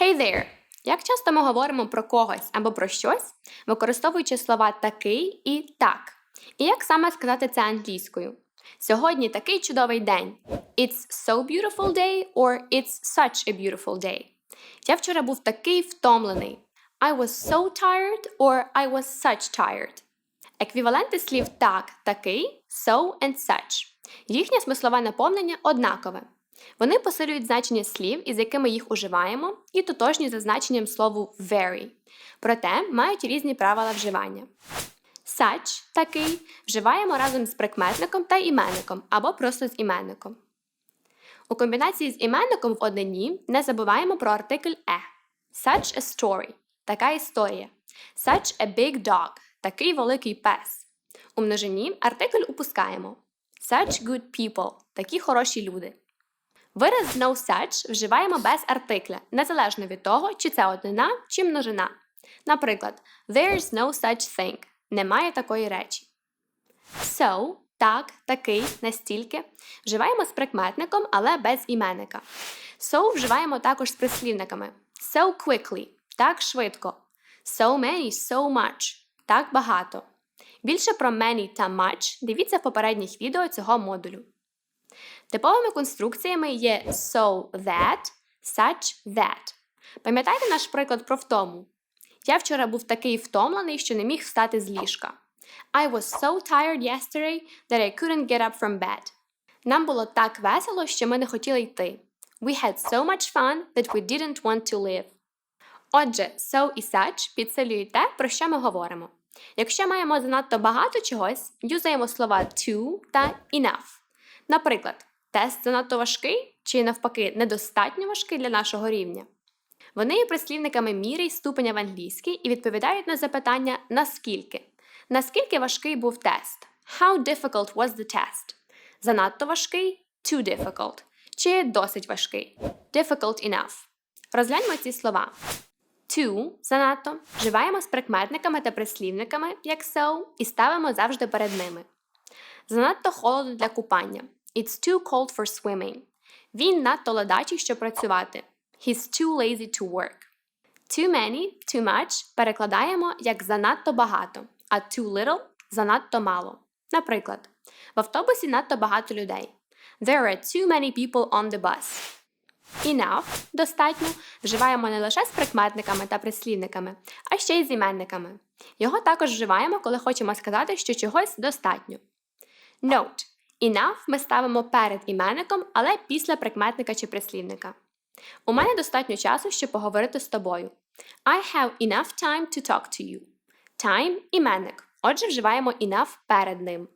Hey there! Як часто ми говоримо про когось або про щось, використовуючи слова такий і так. І як саме сказати це англійською? Сьогодні такий чудовий день. It's so beautiful day or it's such a beautiful day. Я вчора був такий втомлений. I was so tired or I was such tired. Еквіваленти слів так, такий, so and such. Їхнє смислове наповнення однакове. Вони посилюють значення слів, із якими їх уживаємо, і тотожні за значенням слову very. Проте мають різні правила вживання. Such – такий вживаємо разом з прикметником та іменником або просто з іменником. У комбінації з іменником в однині не забуваємо про артикль е. Such a story така історія. Such a big dog такий великий пес. У множині артикль упускаємо. Such good people такі хороші люди. Вираз no such вживаємо без артикля, незалежно від того, чи це однина, чи множина. Наприклад, there's no such thing немає такої речі. So так, такий, настільки вживаємо з прикметником, але без іменника. So вживаємо також з прислівниками. So quickly так швидко. So many, so much так багато. Більше про many та much дивіться в попередніх відео цього модулю. Типовими конструкціями є so that, such that. Пам'ятаєте наш приклад про втому? Я вчора був такий втомлений, що не міг встати з ліжка. I was so tired yesterday that I couldn't get up from bed. Нам було так весело, що ми не хотіли йти. We had so much fun that we didn't want to live. Отже, so і such підсилюють те, про що ми говоримо. Якщо маємо занадто багато чогось, юзаємо слова to та enough. Наприклад, тест занадто важкий чи навпаки недостатньо важкий для нашого рівня. Вони є прислівниками міри й ступеня в англійській і відповідають на запитання наскільки. Наскільки важкий був тест? How difficult was the test? Занадто важкий too difficult. Чи досить важкий? Difficult enough. Розгляньмо ці слова. To занадто вживаємо з прикметниками та прислівниками, як so, і ставимо завжди перед ними. Занадто холодно для купання. It's too cold for swimming. Він надто ледачий, щоб працювати. He's too lazy to work. Too many, too much перекладаємо як занадто багато, а too little занадто мало. Наприклад, в автобусі надто багато людей. There are too many people on the bus. Enough достатньо вживаємо не лише з прикметниками та прислівниками, а ще й з іменниками. Його також вживаємо, коли хочемо сказати, що чогось достатньо. Note. Enough ми ставимо перед іменником, але після прикметника чи прислівника. У мене достатньо часу, щоб поговорити з тобою. I have enough time to talk to you. Time іменник. Отже, вживаємо enough перед ним.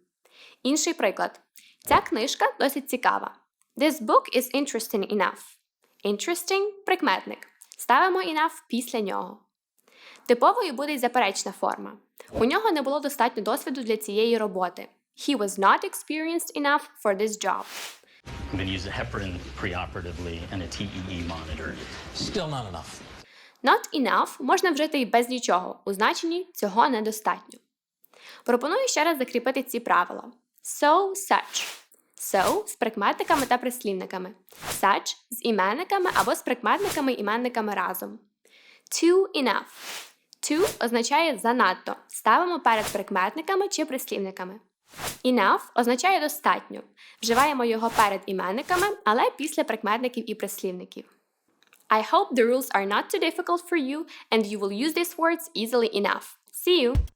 Інший приклад. Ця книжка досить цікава. This book is interesting enough. Interesting прикметник. Ставимо enough після нього. Типовою буде й заперечна форма. У нього не було достатньо досвіду для цієї роботи. He was not experienced enough for this job. I'm going to use a heparin preoperatively and a TEE monitor. Still not enough. Not enough можна вжити і без нічого, у значенні цього недостатньо. Пропоную ще раз закріпити ці правила. So, such. So з прикметниками та прислівниками. Such з іменниками або з прикметниками і іменниками разом. Too enough. To означає занадто. Ставимо перед прикметниками чи прислівниками. Enough означає достатньо. Вживаємо його перед іменниками, але після прикметників і прислівників. I hope the rules are not too difficult for you and you will use these words easily enough. See you!